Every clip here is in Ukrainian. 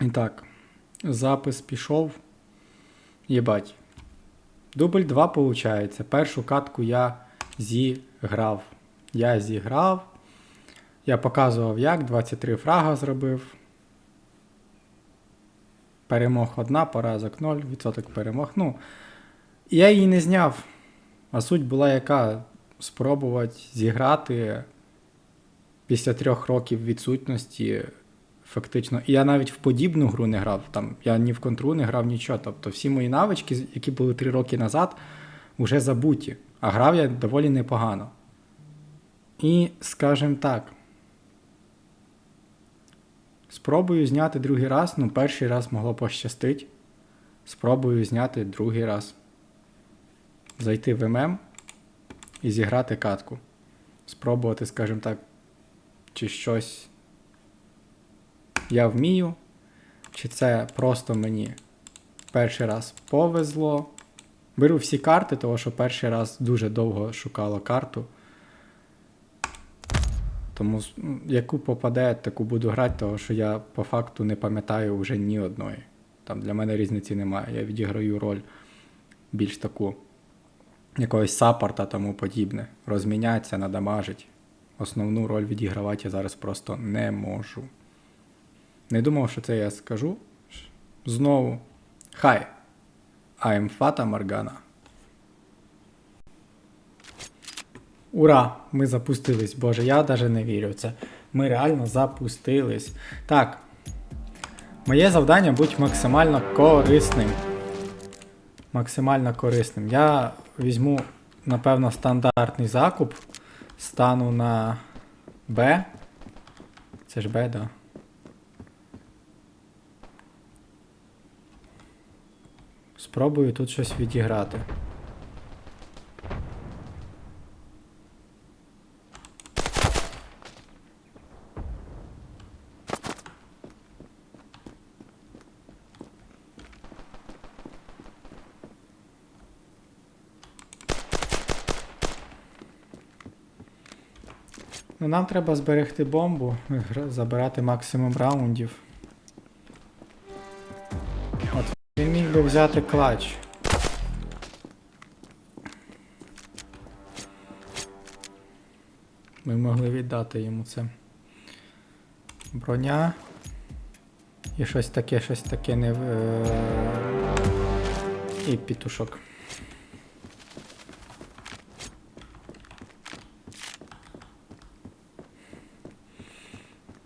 І так, запис пішов. Єбать. Дубль 2 виходить. Першу катку я зіграв. Я зіграв. Я показував як, 23 фрага зробив. Перемог одна, поразок 0, відсоток перемог. Ну, я її не зняв. А суть була яка? Спробувати зіграти після трьох років відсутності. Фактично. І я навіть в подібну гру не грав. Там, я ні в контру не грав нічого. Тобто всі мої навички, які були три роки назад, вже забуті. А грав я доволі непогано. І, скажімо так. Спробую зняти другий раз. Ну, перший раз могло пощастить. Спробую зняти другий раз. Зайти в ММ і зіграти катку. Спробувати, скажімо так, чи щось я вмію, чи це просто мені перший раз повезло. Беру всі карти, тому що перший раз дуже довго шукала карту. Тому яку попаде, таку буду грати, тому що я по факту не пам'ятаю вже ні одної. Там для мене різниці немає. Я відіграю роль більш таку якогось саппорта тому подібне. Розмінятися, надамажить. Основну роль відігравати я зараз просто не можу. Не думав, що це я скажу. Знову. Хай. I'm Fata Morgana. Ура! Ми запустились. Боже, я навіть не вірю в це. Ми реально запустились. Так. Моє завдання бути максимально корисним. Максимально корисним. Я візьму, напевно, стандартний закуп. Стану на Б. Це ж Б. Да. Спробую тут щось відіграти. Ну, нам треба зберегти бомбу, забирати максимум раундів. Би взяти клач. Ми могли віддати йому це. Броня. І щось таке, щось таке не. е, І пітушок.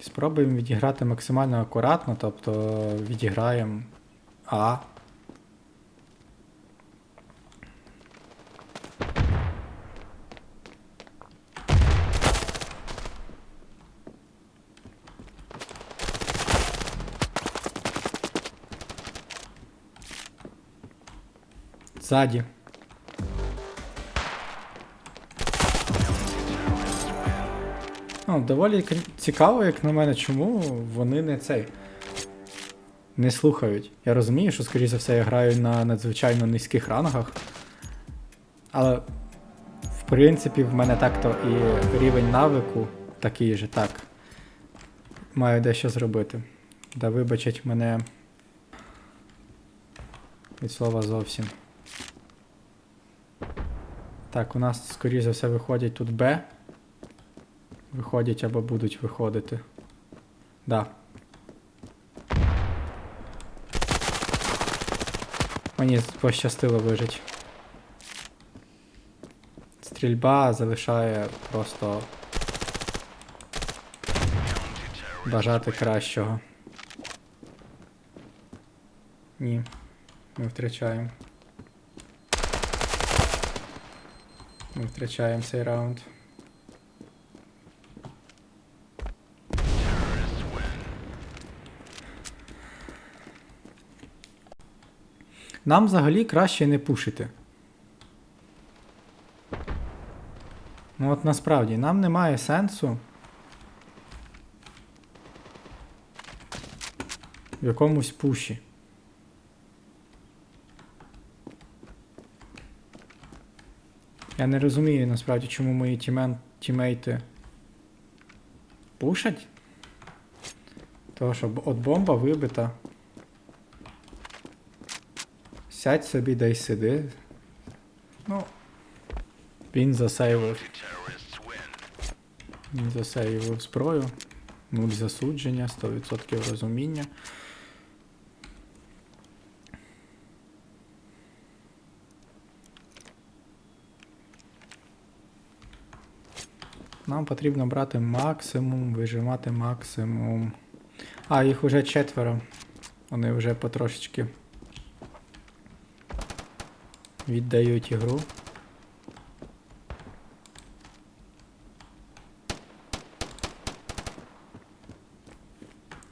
Спробуємо відіграти максимально акуратно, тобто відіграємо А. Ззаді. Доволі цікаво, як на мене, чому вони не цей. Не слухають. Я розумію, що, скоріше за все, я граю на надзвичайно низьких рангах. Але, в принципі, в мене так-то і рівень навику такий же, так. Маю дещо зробити. Да вибачать мене від слова зовсім. Так, у нас, скоріше за все, виходять тут Б. Виходять або будуть виходити. Да. Мені пощастило вижити. Стрільба залишає просто бажати кращого. Ні, ми втрачаємо. Ми втрачаємо цей раунд. Нам взагалі краще не пушити. Ну от насправді нам немає сенсу в якомусь пуші. Я не розумію насправді, чому мої тімен, тімейти пушать. Того, що от бомба вибита. Сядь собі да й сиди. Ну. Він засейвив. Він засейвив зброю. Нуль засудження, 100% розуміння. Нам потрібно брати максимум, вижимати максимум. А, їх уже четверо. Вони вже потрошечки віддають ігру.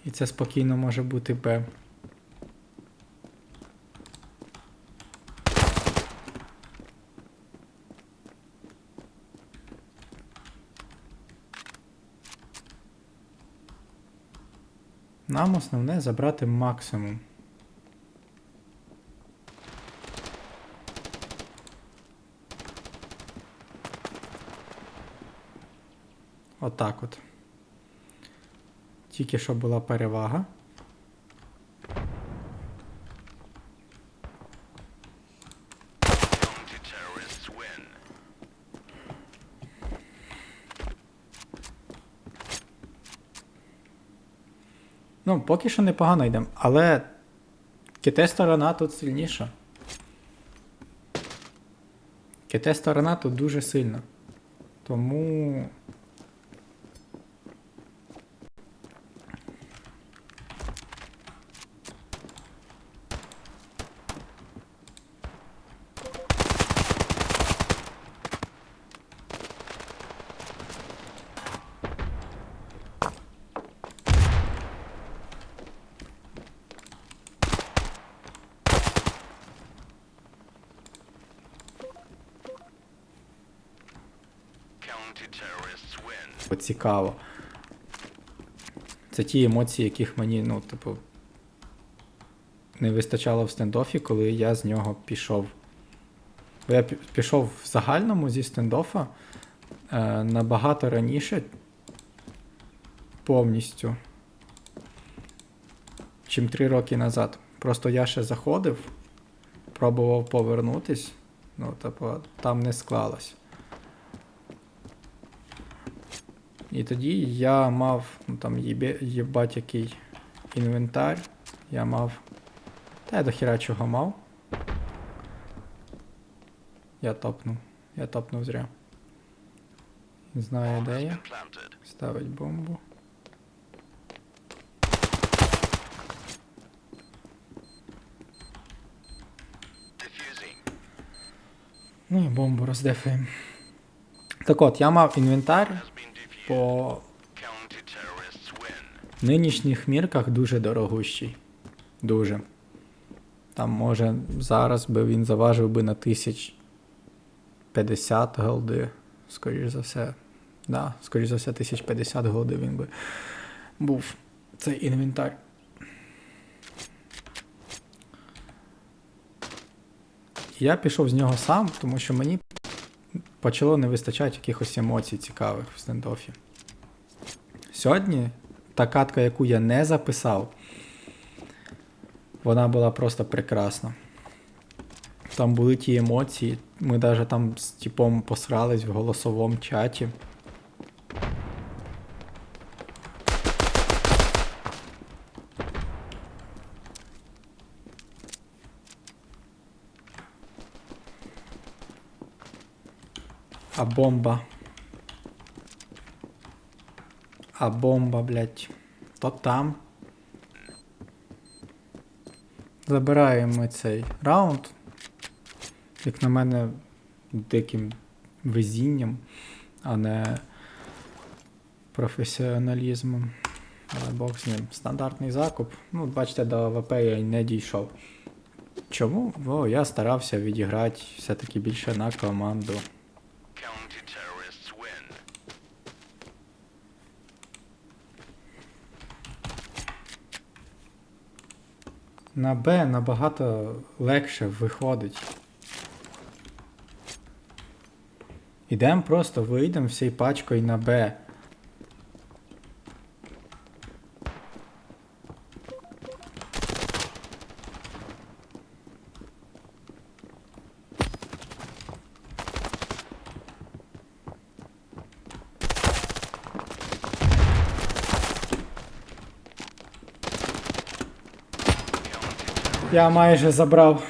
І це спокійно може бути Б. Нам основне забрати максимум. Отак от. Тільки що була перевага. Ну, поки що непогано йдемо, але ките сторона тут сильніша. Ките сторона тут дуже сильна. Тому. Цікаво. Це ті емоції, яких мені, ну, типу, не вистачало в стендофі, коли я з нього пішов. Бо я пішов в загальному зі стендофа е, набагато раніше повністю, чим три роки назад. Просто я ще заходив, пробував повернутись, ну, типу, там не склалось. І тоді я мав ну, там єбе, єбать який інвентар. Я мав. Та я до хіра чого мав. Я топнув. Я топнув зря. Не знаю, де я. Ставить бомбу. Ну і бомбу роздефаємо. Так от, я мав інвентар. По нинішніх мірках дуже дорогущий. Дуже. Там, може, зараз би він заважив би на тисяч 50 голди, скоріш за все. Да, скоріш за все, 1050 голди він би був цей інвентар. Я пішов з нього сам, тому що мені почало не вистачати якихось емоцій цікавих в стендофі. Сьогодні та катка, яку я не записав, вона була просто прекрасна. Там були ті емоції. Ми навіть там з типом посрались в голосовому чаті. А бомба. А бомба, блядь. То там. Забираємо цей раунд. Як на мене, диким везінням, а не професіоналізмом. Але Бог з ним. Стандартний закуп. Ну, бачите, до АВП я й не дійшов. Чому? Бо я старався відіграти все-таки більше на команду. На Б набагато легше виходить. Ідемо просто вийдемо всією пачкою на Б. Я майже забрав.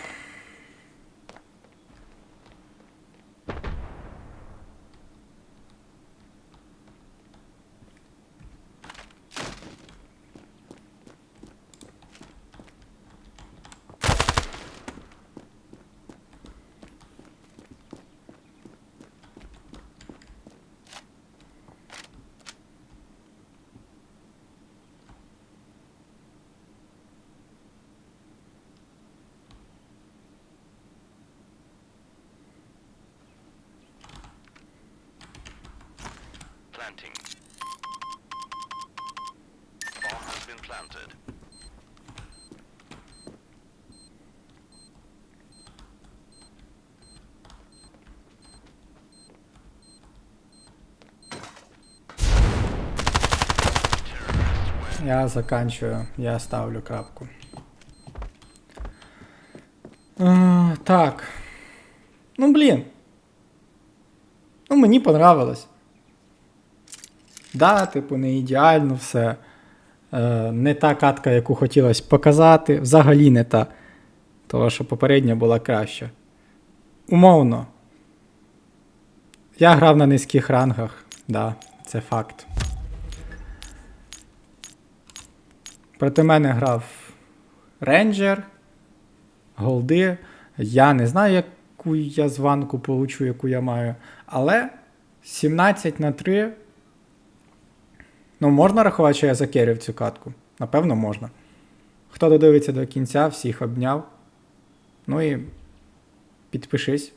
Planting. Bomb has been planted. Я заканчую, я ставлю крапку. Е, так. Ну, блін. Ну, мені понравилось. Да, типу, не ідеально все. Е, не та катка, яку хотілося показати. Взагалі не та. Того, що попередня була краща. Умовно. Я грав на низьких рангах. Да, це факт. Проти мене грав рейнджер, голди. Я не знаю, яку я званку получу, яку я маю. Але 17 на 3. Ну, можна рахувати, що я закерів цю катку? Напевно, можна. Хто додивиться до кінця, всіх обняв. Ну і підпишись.